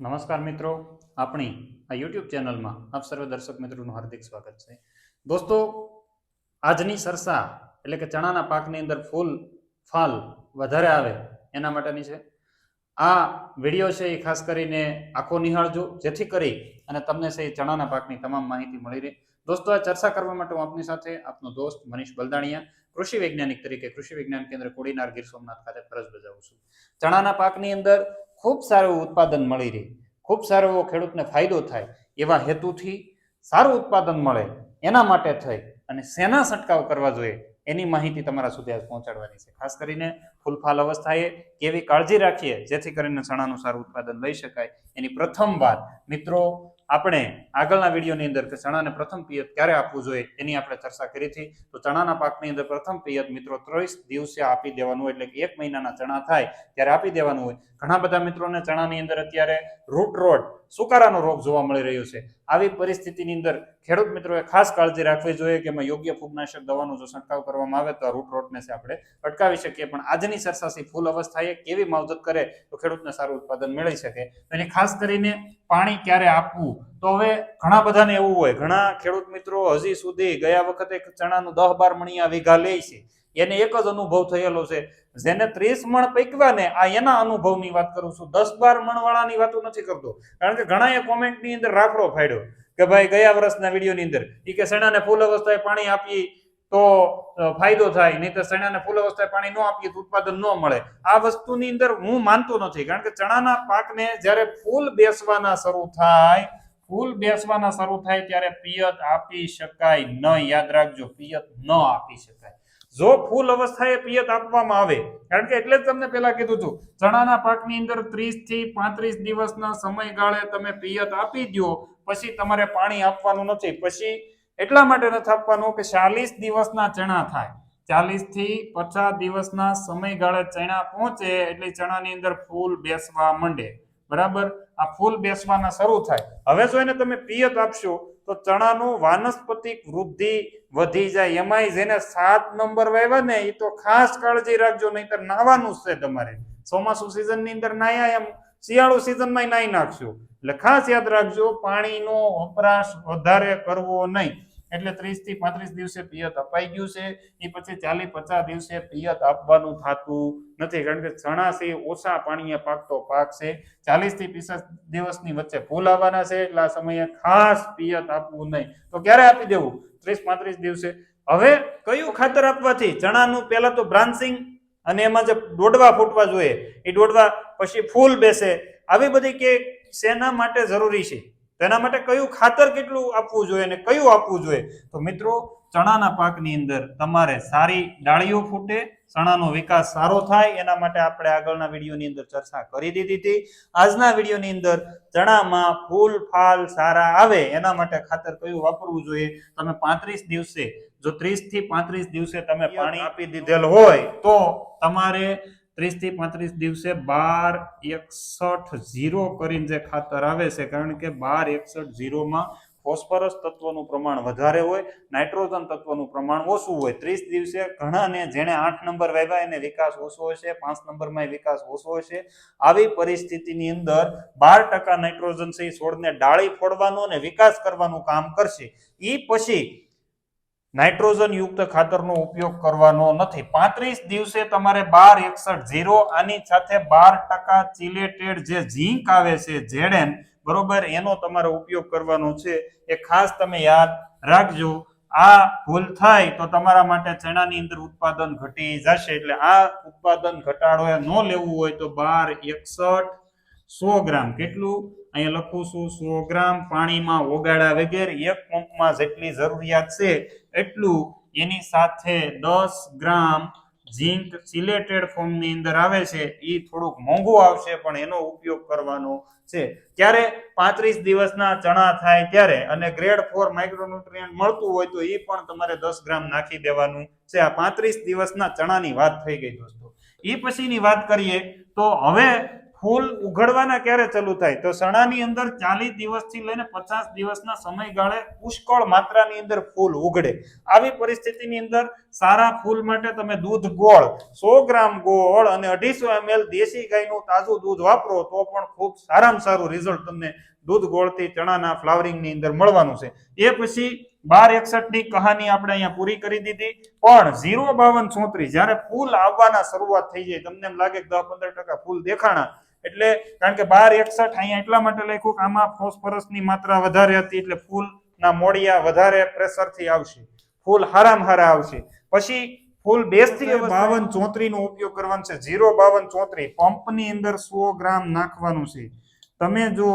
નમસ્કાર મિત્રો, આપણી આ યુટ્યુબ ચેનલમાં આપ સર્વ દર્શક મિત્રોનું હાર્દિક સ્વાગત છે. દોસ્તો, આજની સરસા એટલે કે ચણાના પાકની અંદર ફૂલ, ફાલ વધારે આવે એના માટેની છે. આ વીડિયો છે એ ખાસ કરીને આખો નિહાળજો, જેથી કરી અને તમને છે એ ચણાના પાકની તમામ માહિતી મળી રહે. દોસ્તો, આ ચર્ચા કરવા માટે હું આપની સાથે આપનો દોસ્ત મનીષ બલદાણિયા, કૃષિ વૈજ્ઞાનિક તરીકે કૃષિ વિજ્ઞાન કેન્દ્ર કોડીનાર ગીર સોમનાથ ખાતે ફરજ બજાવું છું. ચણાના પાકની અંદર ખૂબ સારું ઉત્પાદન મળી રહે, ખૂબ સારો એવો ખેડૂતને ફાયદો થાય એવા હેતુથી સારું ઉત્પાદન મળે, એના માટે થઈ અને શેના છંટકાવ કરવા જોઈએ એની માહિતી તમારા સુધી આજ પહોંચાડવાની છે. ખાસ કરીને ફૂલફાલ અવસ્થાએ કેવી કાળજી રાખીએ જેથી કરીને ચણાનું સારું ઉત્પાદન લઈ શકાય. એની પ્રથમ વાત, મિત્રો આપણે આગળના વિડીયોની અંદર કે ચણાને પ્રથમ પિયત ક્યારે આપવું જોઈએ એની આપણે ચર્ચા કરી હતી તો ચણાના પાકની અંદર પ્રથમ પિયત મિત્રો ત્રીસ દિવસે આપી દેવાનું હોય એટલે કે એક મહિનાના ચણા થાય ત્યારે આપી દેવાનું હોય. ઘણા બધા મિત્રોને ચણાની અંદર અત્યારે રૂટ રોડ સુકારાનો રોગ જોવા મળી રહ્યો છે. આવી પરિસ્થિતિની અંદર ખેડૂત મિત્રોએ ખાસ કાળજી રાખવી જોઈએ કે એમાં યોગ્ય ફૂગનાશક દવાનો જો છંટકાવ કરવામાં આવે તો આ રૂટ રોટને છે આપણે અટકાવી શકીએ. પણ આજની સરસાસી ફૂલ અવસ્થાએ કેવી માવજત કરે તો ખેડૂતને સારું ઉત્પાદન મેળવી શકે. તો ખાસ કરીને પાણી ક્યારે આપવું? તો હવે ઘણા બધાને એવું હોય, ઘણા ખેડૂત મિત્રો હજી સુધી ગયા વખતે ચણાનું દહ બાર મણિયા વીઘા લે છે. એને એક જ અનુભવ થયેલો છે. જેને ત્રીસ મણ પૈકવા ને આ એના અનુભવની વાત કરું છું. દસ બાર મણ વાળાની વાતો નથી કરતો. કારણ કે ઘણા કોમેન્ટની અંદર રાફડો ફાડ્યો. કે ભાઈ ગયા વર્ષના વિડીયોની અંદર. એ કે સેણાને ફૂલ અવસ્થાએ પાણી આપી તો ફાયદો થાય. નહીં તો ચણાને ફૂલ અવસ્થાએ પાણી ન આપીએ તો ઉત્પાદન ન મળે. આ વસ્તુની અંદર હું માનતો નથી, કારણ કે ચણાના પાકને જ્યારે ફૂલ બેસવાના શરૂ થાય, ફૂલ બેસવાના શરૂ થાય ત્યારે પિયત આપી શકાય ન યાદ રાખજો, પિયત ન આપી શકાય. જો ફૂલ અવસ્થાએ પિયત આપવામાં આવે, કારણ કે એટલે જ તમને પેલા કીધું છું ચણાના પાકની અંદર 30 થી પાંત્રીસ દિવસના સમયગાળે તમે પિયત આપી દો પછી તમારે પાણી આપવાનું નથી. પછી એટલા માટે નથી આપવાનું કે ચાલીસ દિવસના ચણા થાય. ચાલીસથી પચાસ દિવસના સમયગાળે ચણા પહોંચે એટલે ચણાની અંદર ફૂલ બેસવા માંડે. બરાબર? આ ફૂલ બેસવાના શરૂ થાય. હવે જો એને તમે પિયત આપશો, તો ચણાનું વાનસ્પતિક વૃદ્ધિ વધી જાય. એમાંય જેને સાત નંબર વાવ્યા ને એ તો ખાસ કાળજી રાખજો, નહીતર નાવાનું છે તમારે. ચોમાસુ સિઝનની અંદર નાયા એમ. શિયાળુ સિઝનમાં નાહી નાખશો. એટલે ખાસ યાદ રાખજો, પાણીનો વપરાશ વધારે કરવો નહીં. એટલે ત્રીસથી પાંત્રીસ દિવસે પિયત અપાઈ ગયું છે. એ પછી ચાલીસ પચાસ દિવસે પિયત આપવાનું થતું નથી. કારણ કે ચણા છે ઓછા પાણીએ પાકતો પાક છે. ચાલીસથી પિસ્તાલીસ દિવસની વચ્ચે ફૂલ આવવાના છે. એટલે સમયે ખાસ પિયત આપવું નહીં. તો ક્યારે આપી દેવું? ત્રીસ પાંત્રીસ દિવસે. હવે કયું ખાતર આપવાથી? ચણાનું પહેલા તો બ્રાન્સિંગ અને એમાં જે દોડવા ફૂટવા જોઈએ એ દોડવા પછી ફૂલ બેસે. આવી બધી કે શેના માટે જરૂરી છે? તેના માટે કયું ખાતર કેટલું આપવું જોઈએ અને કયું આપવું જોઈએ? તો મિત્રો ચણાના પાકની અંદર તમારે સારી ડાળીઓ ફૂટે ચણાનો વિકાસ સારો થાય એના માટે આપણે આગળના વિડીયોની અંદર ચર્ચા કરી દીધી હતી. આજના વિડીયોની અંદર ચણામાં ફૂલ ફાલ સારા આવે એના માટે ખાતર કયું વાપરવું જોઈએ? તમે પાંત્રીસ દિવસે જો ત્રીસથી પાંત્રીસ દિવસે તમે પાણી આપી દીધેલ હોય તો તમારે ત્રીસથી પાંત્રીસ દિવસે બાર એકસઠ ઝીરો કરીને જે ખાતર આવે છે, કારણ કે બાર એકસઠ ઝીરોમાં ફોસ્ફરસ તત્વનું પ્રમાણ વધારે હોય, નાઇટ્રોજન તત્વનું પ્રમાણ ઓછું હોય. ત્રીસ દિવસે ઘણાને જેણે આઠ નંબર વાવ્યા એને વિકાસ ઓછો હશે, પાંચ નંબરમાં વિકાસ ઓછો હશે. આવી પરિસ્થિતિની અંદર બાર ટકા નાઇટ્રોજન છે છોડને ડાળી ફોડવાનું અને વિકાસ કરવાનું કામ કરશે. એ પછી નાઇટ્રોજન યુક્ત ખાતરનો ઉપયોગ કરવાનો નથી. પાંત્રીસ દિવસે તમારે બાર એકસઠ ઝીરો આની સાથે બાર ટકા ચિલેટેડ જે ઝીંક આવે છે, ઝેડેન, બરોબર, એનો તમારે ઉપયોગ કરવાનો છે. એ ખાસ તમે યાદ રાખજો. આ ભૂલ થાય તો તમારા માટે ચણાની અંદર ઉત્પાદન ઘટી જશે. એટલે આ ઉત્પાદન ઘટાડો ન લેવું હોય તો બાર એકસઠ સો ગ્રામ કેટલું? અહીંયા લખું છું, સો ગ્રામ પાણીમાં ઓગાળા વગેરે એક પંપમાં જેટલી જરૂરિયાત છે એટલું એની સાથે દસ ગ્રામ ઝીંક સિલેટેડ ફોર્મની અંદર આવે છે એ થોડુંક મોંઘું આવશે, પણ એનો ઉપયોગ કરવાનો છે. ત્યારે પાંત્રીસ દિવસના ચણા થાય ત્યારે અને ગ્રેડ ફોર માઇક્રોન્યુટ્રિયન્ટ મળતું હોય તો એ પણ તમારે દસ ગ્રામ નાખી દેવાનું છે. આ પાંત્રીસ દિવસના ચણાની વાત થઈ ગઈ દોસ્તો. એ પછીની વાત કરીએ તો હવે ફૂલ ઉઘડવાના ક્યારે ચાલુ થાય? તો ચણાની અંદર ચાલીસ દિવસથી લઈને પચાસ દિવસના સમયગાળે પુષ્કળ માત્રાની અંદર ફૂલ ઉઘડે. આવી પરિસ્થિતિની અંદર સારા ફૂલ માટે તમે દૂધ ગોળ, સો ગ્રામ ગોળ અને અઢીસો એમએલ દેશી ગાયનું તાજું દૂધ વાપરો તો પણ ખૂબ સારામાં સારું રિઝલ્ટ તમને દૂધ ગોળથી ચણાના ફ્લાવરિંગની અંદર મળવાનું છે. એ પછી બાર એકસઠની કહાની આપણે અહીંયા પૂરી કરી દીધી. પણ ઝીરો બાવન ચોત્રીસ જ્યારે ફૂલ આવવાના શરૂઆત થઈ જાય, તમને એમ લાગે કે દસ પંદર ટકા ફૂલ દેખાણા એટલે કારણ કે બાર એકસઠ અહીંયા એટલા માટે લખ્યું કે આમાં ફોસ્ફરસની માત્રા વધારે હતી એટલે ફૂલના મોડિયા વધારે પ્રેશરથી આવશે. ફૂલ હારામ હારા આવશે. પછી ફૂલ બેસતી બાવન ચોત્રી નો ઉપયોગ કરવાનો છે. ઝીરો બાવન ચોત્રી. પંપની અંદર સો ગ્રામ નાખવાનું છે. તમે જો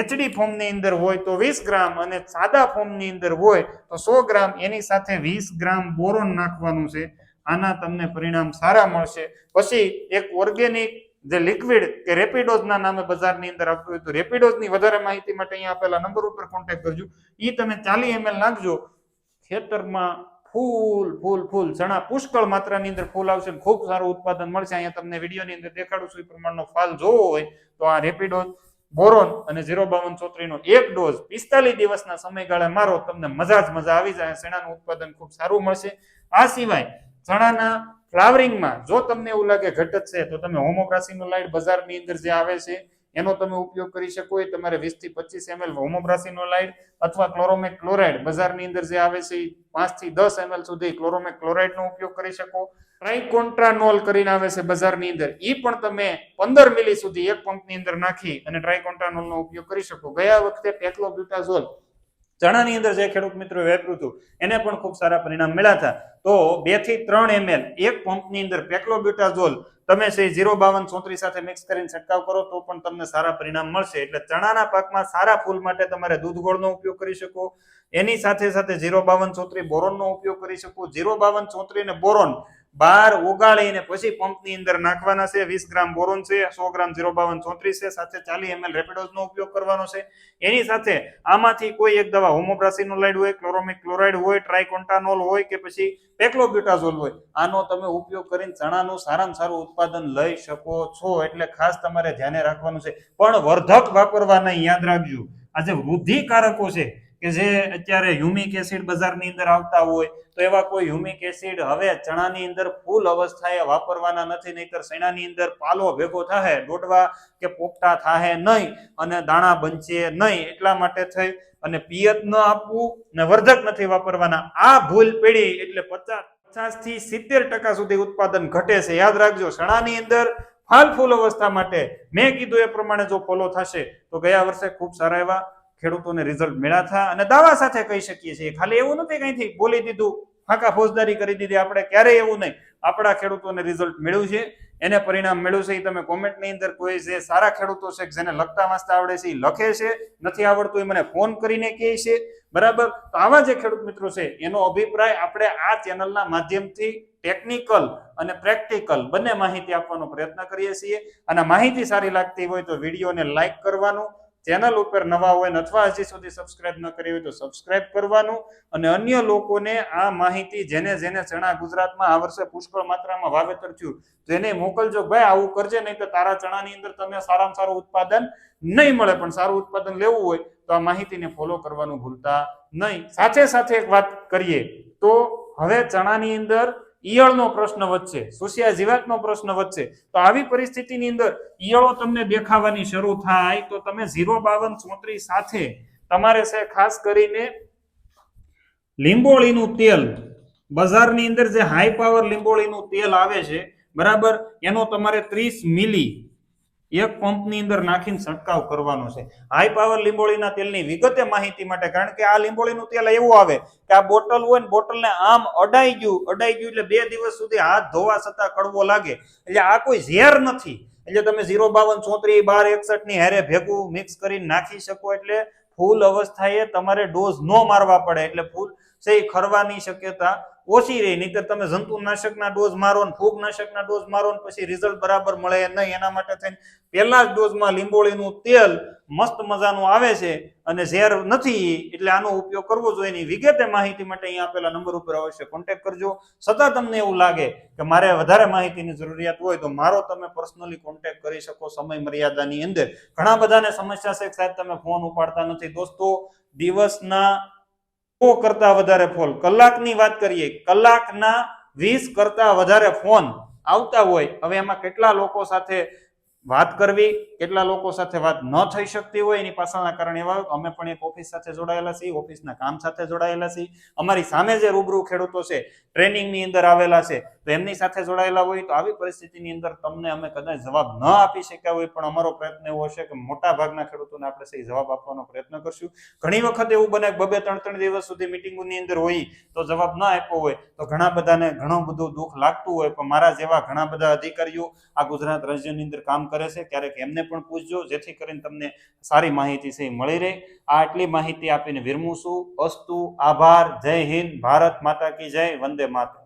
એચડી ફોર્મની અંદર હોય તો વીસ ગ્રામ અને સાદા ફોર્મની અંદર હોય તો સો ગ્રામ. એની સાથે વીસ ગ્રામ બોરોન નાખવાનું છે. આના તમને પરિણામ સારા મળશે. પછી એક ઓર્ગેનિક જે લિક્વિડ કે રેપિડોઝના નામે બજારની અંદર આવતું હોય તો રેપિડોઝની વધારે માહિતી માટે અહીંયા આપેલા નંબર ઉપર કોન્ટેક્ટ કરજો. એ તમે ચાલી એમએલ નાખજો. ખેતરમાં ફૂલ ફૂલ ફૂલ ચણા પુષ્કળ માત્રાની અંદર ફૂલ આવશે ખૂબ સારું ઉત્પાદન મળશે. અહીંયા તમને વિડીયોની અંદર દેખાડું છું એ પ્રમાણનો ફાલ જોવો હોય તો આ રેપિડોઝ બોરોન અને ઝીરો બાવન ચોત્રીનો એક ડોઝ પિસ્તાલીસ દિવસના સમયગાળે મારો, તમને મજા જ મજા આવી જાય. શેણાનું ઉત્પાદન ખૂબ સારું મળશે. આ સિવાય ચણાના ફ્લાવરિંગમાં જો તમને એવું લાગે ઘટત છે, તો તમે હોમોગ્રાસીનો લાઇટ બજારની અંદર જે આવે છે, એનો તમે ઉપયોગ કરી શકો. એ તમારે વીસથી પચીસ એમએલ હોમોગ્રાસીનો લાઇટ અથવા ક્લોરોમેક ક્લોરાઇડ બજારની અંદર જે આવે છે, એ પાંચથી દસ એમએલ સુધી ક્લોરોમેક ક્લોરાઇડનો ઉપયોગ કરી શકો. ટ્રાઇકોન્ટ્રાનોલ કરીને આવે છે બજારની અંદર એ પણ તમે પંદર મિલી સુધી એક પંપની અંદર નાખી અને ટ્રાયકોન્ટ્રાનોલનો ઉપયોગ કરી શકો. ગયા વખતે પેક્લોબ્યુટાઝોલ ચણાની અંદર જે ખેડૂત મિત્રો વેપર્યું હતું એને પણ ખૂબ સારા પરિણામ મળ્યા હતા. તો બેથી ત્રણ એમએલ એક પંપની અંદર પેક્લોબ્યુટાઝોલ, તમે છે ઝીરો બાવન ચોત્રીસ સાથે મિક્સ કરીને છંટકાવ કરો, તો પણ તમને સારા પરિણામ મળશે. એટલે ચણાના પાકમાં સારા ફૂલ માટે તમારે દૂધ ગોળનો ઉપયોગ કરી શકો. એની સાથે સાથે ઝીરો બાવન ચોત્રી બોરોનનો ઉપયોગ કરી શકો. ઝીરો બાવન ચોત્રી અને બોરોન બાર ઓગાળીને પછી પંપની અંદર નાખવાના છે, વીસ ગ્રામ બોરોન છે, સો ગ્રામ ઝીરો બાવન ચોત્રીસ છે, સાથે ચાલી એમએલ રેપિડોઝનો ઉપયોગ કરવાનો છે. એની સાથે આમાંથી કોઈ એક દવા હોમોપ્રાસિનોલાઇડ હોય, ક્લોરોમિક ક્લોરાઇડ હોય ટ્રાયકોન્ટાનોલ હોય કે પછી પેક્લોબ્યુટાઝોલ હોય, આનો તમે ઉપયોગ કરીને ચણાનું સારામાં સારું ઉત્પાદન લઈ શકો છો. એટલે ખાસ તમારે ધ્યાને રાખવાનું છે. પણ વર્ધક વાપરવા નહીં યાદ રાખજો. આ જે વૃદ્ધિકારકો છે કે જે અત્યારે હ્યુમિક એસિડ બજારની અંદર આવતા હોય, તો એવા કોઈ હ્યુમિક એસિડ હવે ચણાની અંદર ફૂલ અવસ્થાએ વાપરવાના નથી, નહીતર શેણાની અંદર પાલો ભેગો થાય દોડવા કે પોપટા થાય નહીં અને દાણા બનશે નહીં, એટલા માટે થઈ અને પિયત ન આપવું ને વર્ધક નથી વાપરવાના. આ ભૂલ પેઢી એટલે પચાસ પચાસથી સિત્તેર ટકા સુધી ઉત્પાદન ઘટે છે. યાદ રાખજો, શણાની અંદર ફાલ ફૂલ અવસ્થા માટે મેં કીધું એ પ્રમાણે જો ફોલો થશે, તો ગયા વર્ષે ખૂબ સારા એવા ખેડૂતોને રિઝલ્ટ મળ્યા હતા અને દાવા સાથે કહી શકીએ છીએ. ખાલી એવું નથી કંઈથી બોલી દીધું, ફાંકા ફોજદારી કરી દીધી, આપણે ક્યારેય એવું નહીં. આપણા ખેડૂતોને રિઝલ્ટ મળ્યું છે, એને પરિણામ મળ્યું છે, એ તમે કોમેન્ટની અંદર કોઈ જે સારા ખેડૂતો છે, જેને લખતા વાંચતા આવડે છે, એ લખે છે. નથી આવડતું, એ મને ફોન કરીને કહે છે. બરાબર? તો આવા જે ખેડૂત મિત્રો છે, એનો અભિપ્રાય આપણે આ ચેનલના માધ્યમથી ટેકનિકલ અને પ્રેક્ટિકલ બંને માહિતી આપવાનો પ્રયત્ન કરીએ છીએ. અને માહિતી સારી લાગતી હોય તો વિડીયોને લાઈક કરવાનું ચેનલ ઉપર નવા હોય અથવા હજી સુધી સબસ્ક્રાઇબ ન કરી હોય તો સબસ્ક્રાઇબ કરવાનું અને અન્ય લોકોને આ માહિતી જેને જેને ચણા ગુજરાતમાં આ વર્ષે પુષ્કળ માત્રામાં વાવેતર થયું, તો એને મોકલજો. ભાઈ, આવું કરજે, નહીં તો તારા ચણાની અંદર તમને સારામાં સારું ઉત્પાદન નહીં મળે. પણ સારું ઉત્પાદન લેવું હોય તો આ માહિતીને ફોલો કરવાનું ભૂલતા નહીં. સાથે સાથે એક વાત કરીએ તો હવે ચણાની અંદર ઈયળનો પ્રશ્ન વધશે સુશિયા જીવાતનો પ્રશ્ન વધશે. તો આવી પરિસ્થિતિની અંદર ઈયળો તમને દેખાવાની શરૂ થાય તો તમે ઝીરો બાવન ચોત્રીસ સાથે તમારે છે ખાસ કરીને લીંબોળીનું તેલ, બજારની અંદર જે હાઈ પાવર લીંબોળીનું તેલ આવે છે, બરાબર, એનો તમારે ત્રીસ મિલી એક પંપની અંદર નાખીને છંટકાવ કરવાનો છે. હાઈ પાવર લીંબોળીના તેલની વિગતે માહિતી માટે, કારણ કે આ લીંબોળીનું તેલ એવું આવે કે આ બોટલ હોય ને બોટલને આમ અડાઈ ગયું અડાઈ ગયું એટલે બે દિવસ સુધી હાથ ધોવા છતાં કડવો લાગે. એટલે આ કોઈ ઝેર નથી. એટલે તમે ઝીરો બાવન ચોત્રી બાર એકસઠની હારે ભેગું મિક્સ કરીને નાખી શકો એટલે ફૂલ અવસ્થાએ તમારે ડોઝ ન મારવા પડે. એટલે ફૂલ છે ખરવાની શક્યતા. ઓછી રહે, નહીતર તમે જંતુનાશકના ડોઝ મારો ને ફૂગનાશકના ડોઝ મારો ને પછી રિઝલ્ટ બરાબર મળે નહીં. એના માટે થઈને પહેલા જ ડોઝમાં લીંબોળીનું તેલ મસ્ત મજાનું આવે છે અને ઝેર નથી, એટલે આનો ઉપયોગ કરવો જોઈએ. નહીં વિગતે માહિતી માટે અહીંયા આપેલા નંબર ઉપર અવશ્ય કોન્ટેક્ટ કરજો. છતાં તમને એવું લાગે કે મારે વધારે માહિતીની જરૂરિયાત હોય તો મારો તમે પર્સનલી કોન્ટેક્ટ કરી શકો સમય મર્યાદાની અંદર. ઘણા બધાને સમસ્યા છે સાહેબ તમે ફોન ઉપાડતા નથી. દોસ્તો, દિવસના સો કરતા વધારે ફોન. કલાકની વાત કરીએ, કલાકના વીસ કરતા વધારે ફોન આવતા હોય. હવે એમાં કેટલા લોકો સાથે વાત કરવી, કેટલા લોકો સાથે વાત ન થઈ શકતી હોય એની પાછળના કારણ એવા અમે પણ એક ઓફિસ સાથે જોડાયેલા છીએ, ઓફિસના કામ સાથે જોડાયેલા છીએ. અમારી સામે જે રૂબરૂ ખેડૂતો છે, ટ્રેનિંગની અંદર આવેલા છે, તો એમની સાથે જોડાયેલા હોય તો આવી પરિસ્થિતિની અંદર તમને અમે કદાચ જવાબ ન આપી શક્યા હોય, પણ અમારો પ્રયત્ન એવો હશે કે મોટા ભાગના ખેડૂતોને આપણે સહી જવાબ આપવાનો પ્રયત્ન કરશું. ઘણી વખત એવું બને બબે ત્રણ ત્રણ દિવસ સુધી મિટિંગોની અંદર હોય તો જવાબ ન આપ્યો હોય, તો ઘણા બધાને ઘણું બધું દુઃખ લાગતું હોય, પણ મારા જેવા ઘણા બધા અધિકારીઓ આ ગુજરાત રાજ્યની અંદર કામ કરે છે, ક્યારેક એમને પણ પૂછજો, જેથી કરીને તમને સારી માહિતી છે એ મળી રહે. આ આટલી માહિતી આપીને વિરમું છું. અસ્તુ, આભાર, જય હિન્દ, ભારત માતા કી જય, વંદે માતરમ.